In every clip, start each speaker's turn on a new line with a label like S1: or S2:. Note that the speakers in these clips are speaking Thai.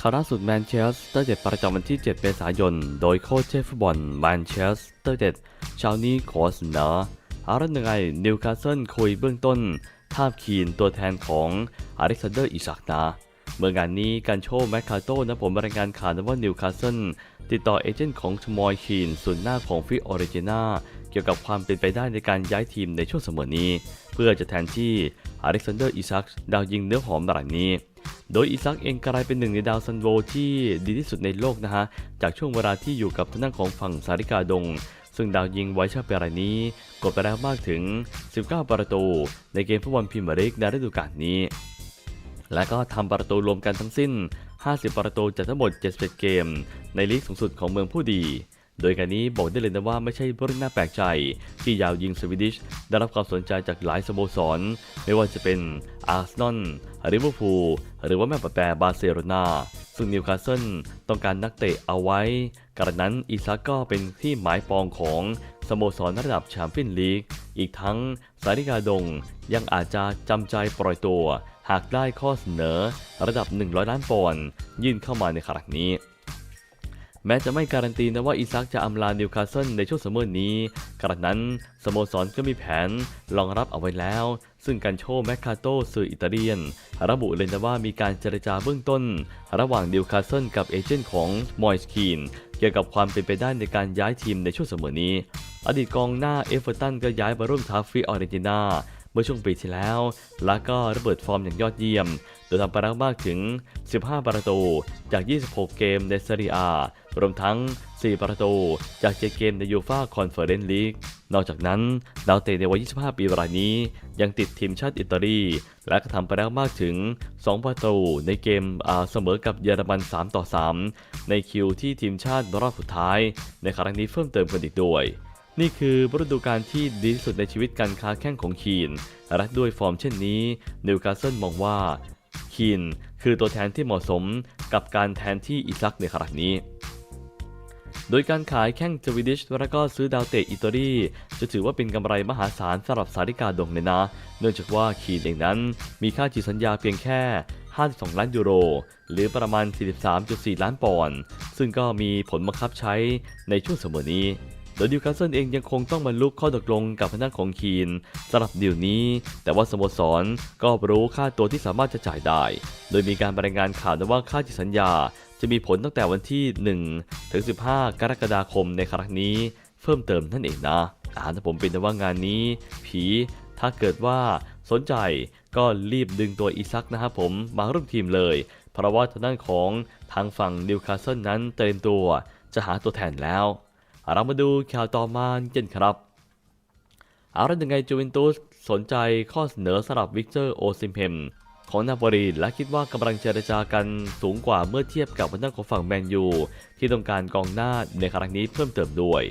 S1: ข่าวล่าสุดแมนเชสเตอร์เด็ดประจำวันที่ 7 เมษายน โดยโค้ชเชฟฟุตบอลแมนเชสเตอร์เด็ดเช้านี้ขอเสนออารันยังไงนิวคาสเซิลคุยเบื้องต้นทาบคีนตัวแทนของอเล็กซานเดอร์อิสักนะเมื่องานนี้การโชว์แมคคาโต้นะผมรายงานข่าวนะว่านิวคาสเซิลติดต่อเอเจนต์ของชมอยคีนส่วนหน้าของฟิออริจินาเกี่ยวกับความเป็นไปได้ในการย้ายทีมในช่วงเสมอนี้ เพื่อจะแทนที่อเล็กซานเดอร์อิซักดาวยิงเนื้อหอมรายนี้ โดยอิซักเองกลายเป็นหนึ่งในดาวซันโวที่ดีที่สุดในโลกนะฮะ จากช่วงเวลาที่อยู่กับทางด้านของฝั่งสาริกาดง ซึ่งดาวยิงไว้ชาเปรายนี้ กดไปแล้วมากถึง 19 ประตู ในเกมฟุตบอลพรีเมียร์ลีกในฤดูกาลนี้ และก็ทำประตูรวมกันทั้งสิ้น 50 ประตูจากทั้งหมด77เกม ในลีกสูงสุดของเมืองผู้ดี โดยการนี้บอกได้เลยนะว่าไม่ใช่เรื่องน่าแปลกใจ ที่ยาวยิงสวีดิชได้รับความสนใจจากหลายสโมสร ไม่ว่าจะเป็นอาร์เซนอลลิเวอร์พูลหรือว่าแม่ปะแปรบาร์เซโลนาซึ่งนิวคาสเซิลต้องการนักเตะเอาไว้ กระนั้นอีซักก็เป็นที่หมายปองของสโมสรระดับแชมเปี้ยนลีก อีกทั้งสาริกาดงยังอาจจะจำใจปล่อยตัว หากได้ข้อเสนอระดับ 100 ล้านปอนด์ยื่นเข้ามาในครั้งนี้ แม้จะไม่การันตีนะว่าอิซักจะอำลานิวคาสเซิลในช่วงซัมเมอร์นี้ กระนั้นสโมสรก็มีแผนรองรับเอาไว้แล้ว ซึ่งการโชว์แมคคาโตสื่ออิตาเลียน ระบุเลยนะว่ามีการเจรจาเบื้องต้น ระหว่างนิวคาสเซิลกับเอเจนต์ของมอยส์คีนเกี่ยวกับความเป็นไปได้ในการย้ายทีมในช่วงเสมอนี้ อดีตกองหน้าเอฟเวอร์ตันก็ย้ายมาร่วมทัพฟิออเรนตินา มื่อช่วงปีที่แล้วและก็ระเบิดฟอร์มอย่างยอดเยี่ยม โดยทำปแล้วมากถึง 15 ประตู จาก 26 เกมในซีเรียรวมทั้ง 4 ประตู จาก7เกมในยูฟาคอนเฟอเรนซ์ลีก นอกจากนั้นดาวเตะในวัย 25 ปีรายนี้ ยังติดทีมชาติอิตาลี และก็ทำไปแล้วมากถึง 2 ประตูในเกมเสมอกับเยอรมัน 3 ต่อ 3 ในคิวที่ทีมชาติรอบสุดท้าย ในครั้งนี้เพิ่มเติมกันอีกด้วย นี่คือฤดูกาลที่ดีที่สุดในชีวิตการค้าแข่งของคีนและด้วยฟอร์มเช่นนี้นิวคาสเซิลมองว่าคีนคือตัวแทนที่เหมาะสมกับการแทนที่อิซักในครั้งนี้ โดยการขายแข้งจวิดิชและก็ซื้อดาวเตะอิตาลีจะถือว่าเป็นกำไรมหาศาลสำหรับสาริกาดงเลยนะ เนื่องจากว่าคีนเองนั้นมีค่าจีสัญญาเพียงแค่ 52 ล้านยูโร หรือประมาณ 43.4 ล้านปอนด์ซึ่งก็มีผลบังคับใช้ในช่วงเสมอนี้ โดยดิวคาสเซิลเองยังคงต้องบรรลุข้อตกลงกับพนักของคีนสำหรับดีลนี้ แต่ว่าสโมสรก็รู้ค่าตัวที่สามารถจะจ่ายได้ โดยมีการรายงานข่าวว่าค่าจิตสัญญา จะมีผลตั้งแต่วันที่ 1 ถึง 15 กรกฎาคมในครั้งนี้ เพิ่มเติมนั่นเองนะอ่าถ้าผมเป็นแต่ว่างานนี้ ผีถ้าเกิดว่าสนใจก็รีบดึงตัวอีซักนะครับผมมาร่วมทีมเลย เพราะว่าทางด้านของทางฝั่งนิวคาสเซิลนั้นเตรียมตัวจะหาตัวแทนแล้ว เรามาดูข่าวต่อมากันครับ เอาละยังไงจูเวนตุสสนใจข้อเสนอสำหรับวิกเตอร์โอซิมเพมของนาโปลีและคิดว่ากำลังเจรจากันสูงกว่าเมื่อเทียบกับบรรด้านของฝั่งแมนยูที่ต้องการกองหน้าในครั้งนี้เพิ่มเติมด้วย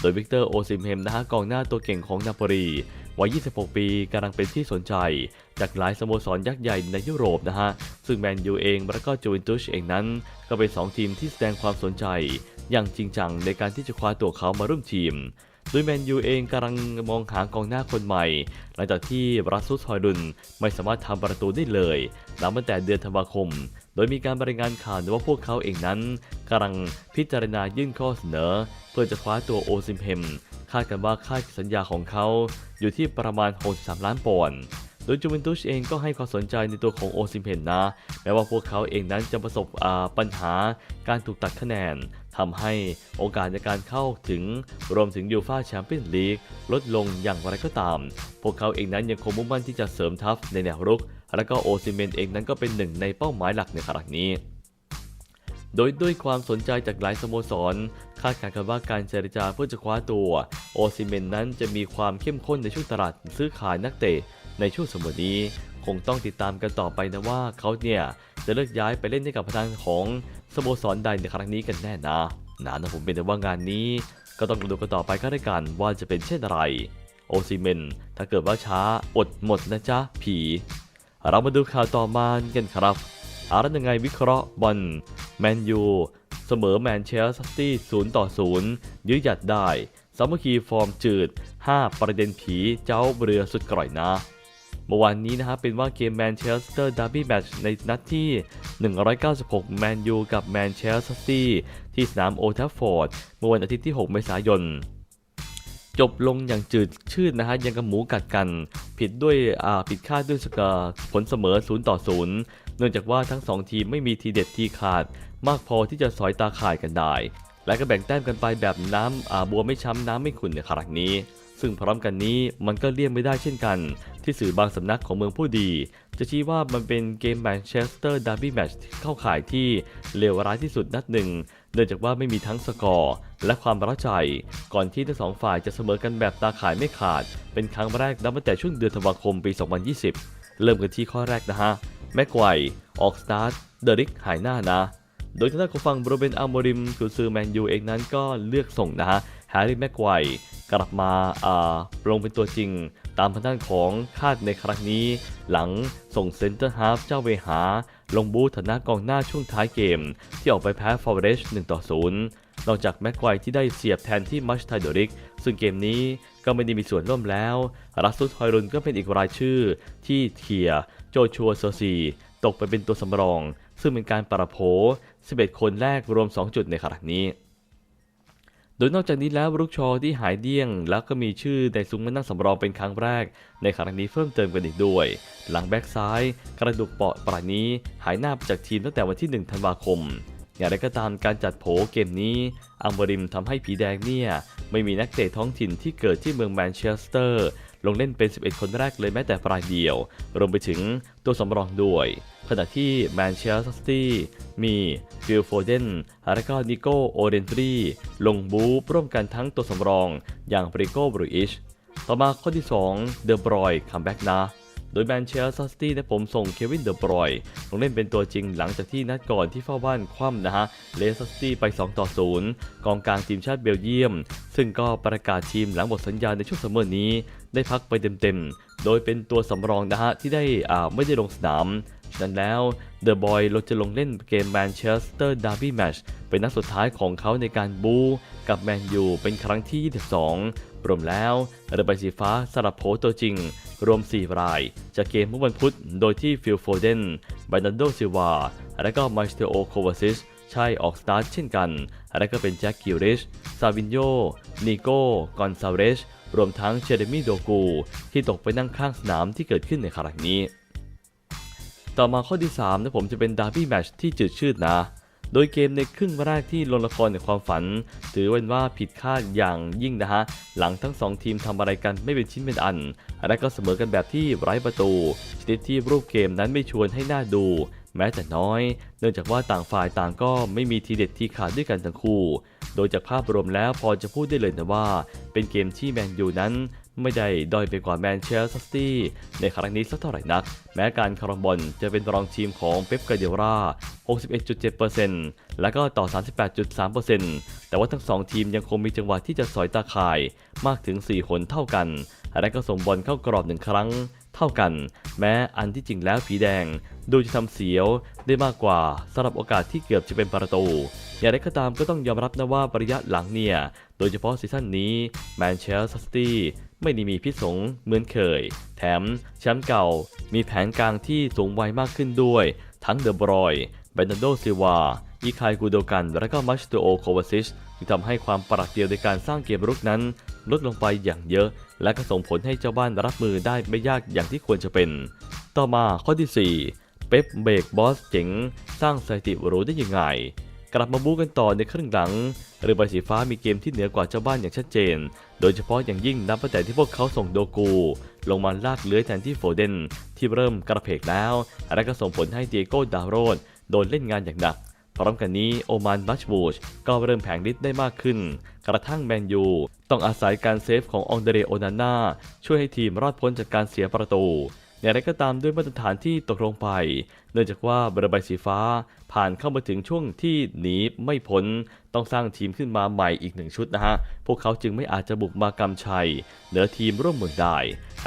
S1: โดยวิกเตอร์โอซิมเพมนะฮะกองหน้าตัวเก่งของนาโปลี วัย 26 ปีกำลังเป็นที่สนใจ จากหลายสโมสรยักษ์ใหญ่ในยุโรปนะฮะ ซึ่งแมนยูเองและก็จูเวนตุสเองนั้น ก็เป็น 2 ทีมที่แสดงความสนใจ อย่างจริงจังในการที่จะคว้าตัวเขามาร่วมทีมโดยแมนยูเองกำลังมองหากองหน้าคนใหม่ หลังจากที่รัสซุสฮอยดุนไม่สามารถทำประตูได้เลยนับตั้งแต่เดือนธันวาคม โดยมีการบรายงานข่าวว่าพวกเขาเองนั้นกำลังพิจารณายื่นข้อเสนอ เพื่อจะคว้าตัวโอซิมเพมาดกันว่าค่าสัญญาของเขาอยู่ที่ประมาณ 63 ล้านปอนด์โดยจูเวนตุสเองก็ให้ความสนใจในตัวของโอซิมเพนนะ แม้ว่าพวกเขาเองนั้นจะประสบปัญหาการถูกตัดคะแนนทำให้โอกาสในการเข้าถึงรวมถึงยูฟาแชมเปี้ยนลีกลดลงอย่างไรก็ตาม พวกเขาเองนั้นยังคงมุ่งมั่นที่จะเสริมทัพในแนวรุก และก็โอซิเมนเองนั้นก็เป็นหนึ่งในเป้าหมายหลักในครั้งนี้ โดยด้วยความสนใจจากหลายสโมสร คาดการณ์กันว่าการเจรจาเพื่อจะคว้าตัว โอซิเมนนั้นจะมีความเข้มข้นในช่วงตลาดซื้อขายนักเตะในช่วงสมัยนี้ คงต้องติดตามกันต่อไปนะว่าเขาเนี่ยจะเลือกย้ายไปเล่นให้กับทางของสโมสรใดในครั้งนี้กันแน่นะนะนะผมเป็นแต่ว่างานนี้ก็ต้องดูกันต่อไปก็ได้กันว่าจะเป็นเช่นไร โอซิเมน ถ้าเกิดว่าช้าอดหมดนะจ๊ะผี เรามาดูข่าวต่อมากันครับอารันยังไงวิเคราะห์บอล แมนยูเสมอแมนเชสเตอร์ซิตี้0ต่อ0ยื้อหยัดได้สามัคคีฟอร์มจืด 5 ประเด็นผีเจ้าเรือสุดกร่อยนะ เมื่อวานนี้นะฮะเป็นว่าเกมแมนเชสเตอร์ดาร์บี้แมตช์ในนัดที่ 196 แมนยูกับแมนเชสเตอร์ซิตี้ที่สนามโอทัฟฟอร์ดเมื่อวันอาทิตย์ที่ 6 เมษายน จบลงอย่างจืดชืดนะฮะยังกับหมูกัดกัน ผิดด้วยอ่าผิดคาดด้วยสกอร์ผลเสมอ 0 ต่อ 0 เนื่องจากว่าทั้ง 2 ทีมไม่มีทีเด็ดทีขาด มากพอที่จะสอยตาข่ายกันได้ และก็แบ่งแต้มกันไปแบบน้ำอ่าบัวไม่ช้ำน้ำไม่ขุ่นในครั้งนี้ ซึ่งพร้อมกันนี้มันก็เลี่ยงไม่ได้เช่นกัน ที่สื่อบางสำนักของเมืองผู้ดี จะชี้ว่ามันเป็นเกมแมนเชสเตอร์ดาร์บี้แมตช์เข้าข่ายที่เลวร้ายที่สุดนัดหนึ่งเนื่องจากว่าไม่มีทั้งสกอร์ และความประทับใจ ก่อนที่ทั้งสองฝ่ายจะเสมอกันแบบตาข่ายไม่ขาด เป็นครั้งแรกนับตั้งแต่ช่วงเดือนธันวาคมปี 2020 เริ่มกันที่ข้อแรกนะฮะ แม็กไกวออกสตาร์ทเดริกหายหน้านะ โดยทางด้านของฝั่งบรเบนอัลโมริมกุนซือแมนยูเองนั้นก็เลือกส่งนะฮะแฮร์รี่แม็กไกวกลับมาอ่าลงเป็นตัวจริง ตามทางด้านของคาดในครั้งนี้ หลังส่งเซนเตอร์ฮาฟเจ้าเวหา ลงบูธฐานะกองหน้าช่วงท้ายเกม ที่ออกไปแพ้ฟอร์เรช1ต่อ0 นอกจากแม็กไกวที่ได้เสียบแทนที่มัชไทโดริก ซึ่งเกมนี้ก็ไม่ได้มีส่วนร่วมแล้วรัสซุสฮอยรุนก็เป็นอีกรายชื่อ ที่เทียโจชัวโซซี ตกไปเป็นตัวสำรอง ซึ่งเป็นการปรับโผ11 คนแรกรวม 2 จุดในขณะนี้โดยนอกจากนี้แล้วรุกชอที่หายเดี้ยง แล้วก็มีชื่อในซุ้มมานั่งสำรองเป็นครั้งแรก ในครั้งนี้เพิ่มเติมกันอีกด้วย หลังแบ็กซ้าย กระดูกเปาะปรานี้หายหน้าไปจากทีมตั้งแต่วันที่ 1 ธันวาคม อย่างไรก็ตามการจัดโผเกมนี้ อังบริมทำให้ผีแดงเนี่ย ไม่มีนักเตะท้องถิ่นที่เกิดที่เมืองแมนเชสเตอร์ ลงเล่นเป็น 11 คนแรกเลยแม้แต่ปลายเดียว รวมไปถึงตัวสำรองด้วย ขณะที่แมนเชสเตอร์ซิตี้มีฟิลโฟเดนและก็นิโกโอเรนทรีลงบูปร่วมกันทั้งตัวสำรองอย่างบริโกบรูอิช ต่อมาข้อที่ 2 เดอะบรอยคัมแบ็กนะ โดยแมนเชสเตอร์ซิตี้ได้ผมส่งเควินเดอะบรอยลงเล่นเป็นตัวจริงหลังจากที่นัดก่อนที่เฝ้าบ้านคว่ำนะฮะเลสเตอร์ซิตี้ไป2ต่อ0กองกลางทีมชาติเบลเยียม ซึ่งก็ประกาศทีมหลังหมดสัญญาในช่วงซัมเมอร์นี้ ได้พักไปเต็มๆ โดยเป็นตัวสำรองนะฮะที่ได้อ่าไม่ได้ลงสนามฉะนั้นแล้วเดอะบอยเราจะลงเล่นเกมแมนเชสเตอร์ดาร์บี้แมชเป็นนัดสุดท้ายของเขาในการบูกับแมนยูเป็นครั้งที่ 22 รวมแล้วเรือใบสีฟ้าสลับโผตัวจริง รวม 4 ราย จากเกมเมื่อวันพุธโดยที่ฟิลโฟเดนบานันโดซิวา และก็มาสเตโอโควาซิสใช่ออกสตาร์ทเช่นกัน และก็เป็นแจ็คกิริช ซาวินโย นิโก้ กอนซาเรช รวมทั้งเจเรมีโดกู ที่ตกไปนั่งข้างสนามที่เกิดขึ้นในครั้งนี้ ต่อมาข้อที่3นะผมจะเป็นดาร์บี้แมชที่จืดชืดนะ โดยเกมในครึ่งแรกที่ลงละครในความฝัน ถือเป็นว่าผิดคาดอย่างยิ่งนะฮะ หลังทั้ง 2 ทีมทำอะไรกันไม่เป็นชิ้นเป็นอัน และก็เสมอกันแบบที่ไร้ประตูชนิดที่รูปเกมนั้นไม่ชวนให้น่าดู แม้แต่น้อย เนื่องจากว่าต่างฝ่ายต่างก็ไม่มีทีเด็ดที่ขาดด้วยกันทั้งคู่ โดยจากภาพรวมแล้วพอจะพูดได้เลยนะว่า เป็นเกมที่แมนยูนั้น ไม่ได้ด้อยไปกว่าแมนเชสเตอร์ซิตี้ในครั้งนี้สักเท่าไหร่นัก แม้การคารองบอลจะเป็นรองทีมของเป๊ปกาเดรา61.7%และก็ต่อ 38.3%แต่ว่าทั้ง 2 ทีมยังคงมีจังหวะที่จะสอยตาข่ายมากถึง4คนเท่ากัน และก็ส่งบอลเข้ากรอบหนึ่งครั้งเท่ากัน แม้อันที่จริงแล้วผีแดง ดูจะทำเสียวได้มากกว่าสำหรับโอกาสที่เกือบจะเป็นประตู อย่างไรก็ตามก็ต้องยอมรับนะว่าระยะหลังเนี่ย โดยเฉพาะซีซั่นนี้แมนเชสเตอร์ซิตี้ ไม่ได้มีพิษสงเหมือนเคย แถมแชมป์เก่ามีแผนกลางที่สูงวัยมากขึ้นด้วย ทั้งเดอะบรอยเบนโดซิวาอีคายกูโดกัน และก็มัชโตโอโควาซิชที่ทำให้ความปรัดเปรียวในการสร้างเกมรุกนั้น ลดลงไปอย่างเยอะ และก็ส่งผลให้เจ้าบ้านรับมือได้ไม่ยากอย่างที่ควรจะเป็น ต่อมาข้อที่ 4 เป๊ปเบรกบอสเจ๋ง สร้างสถิติรู้ได้ยังไง กลับมาบู๊กันต่อในครึ่งหลัง เรือใบสีฟ้ามีเกมที่เหนือกว่าเจ้าบ้านอย่างชัดเจน โดยเฉพาะอย่างยิ่งนับตั้งแต่ที่พวกเขาส่งโดกู ลงมาลากเลื้อยแทนที่โฟเดนที่เริ่มกระเพกแล้ว และก็ส่งผลให้เดียโก้ดาวโรดโดนเล่นงานอย่างหนัก พร้อมกันนี้โอมานบัชบูชก็เริ่มแผงฤทธิ์ได้มากขึ้น กระทั่งแมนยู ต้องอาศัยการเซฟขององเดเรโอนาน่าช่วยให้ทีมรอดพ้นจากการเสียประตู อย่างไรก็ตามด้วยมาตรฐานที่ตกลงไป เนื่องจากว่าบระบายสีฟ้าผ่านเข้ามาถึงช่วงที่หนีไม่พ้นต้องสร้างทีมขึ้นมาใหม่อีกหนึ่งชุดนะฮะ พวกเขาจึงไม่อาจจะบุกมากำชัย เหนือทีมร่วมเมืองได้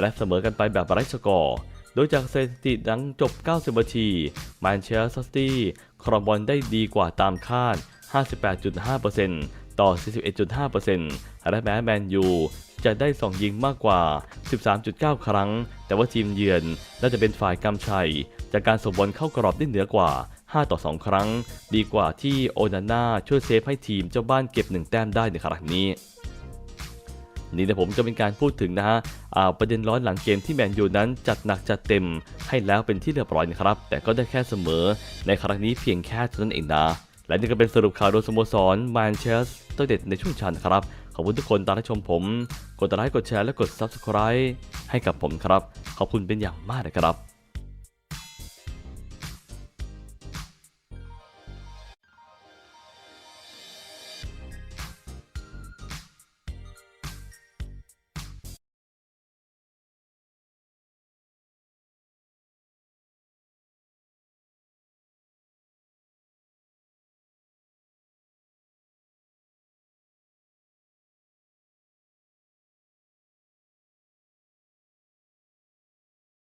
S1: และเสมอกันไปแบบไร้สกอร์โดยจากสถิติหลังจบ 90 นาทีแมนเชสเตอร์ซิตี้ครองบอลได้ดีกว่าตามคาด 58.5% ต่อ 41.5%และแม้แมนยูจะได้ส่องยิงมากกว่า 13.9 ครั้ง แต่ว่าทีมเยือนน่าจะเป็นฝ่ายกำชัย จากการส่งบอลเข้ากรอบได้เหนือกว่า 5 ต่อ 2 ครั้ง ดีกว่าที่โอนาน่าช่วยเซฟให้ทีมเจ้าบ้านเก็บ 1 แต้มได้ในครั้งนี้นี่นะผมจะเป็นการพูดถึงนะฮะอ่าประเด็นร้อนหลังเกมที่แมนยูนั้นจัดหนักจัดเต็ม ให้แล้วเป็นที่เรียบร้อยนะครับ แต่ก็ได้แค่เสมอในครั้งนี้เพียงแค่เท่านั้นเองนะและนี่ก็เป็นสรุปข่าวโดยสโมสรแมนเชสเตัวเด็ดในช่วงชันครับ ขอบคุณทุกคนตามที่ชมผม กดไลค์กดแชร์และกด Subscribe ให้กับผมครับ ขอบคุณเป็นอย่างมากนะครับ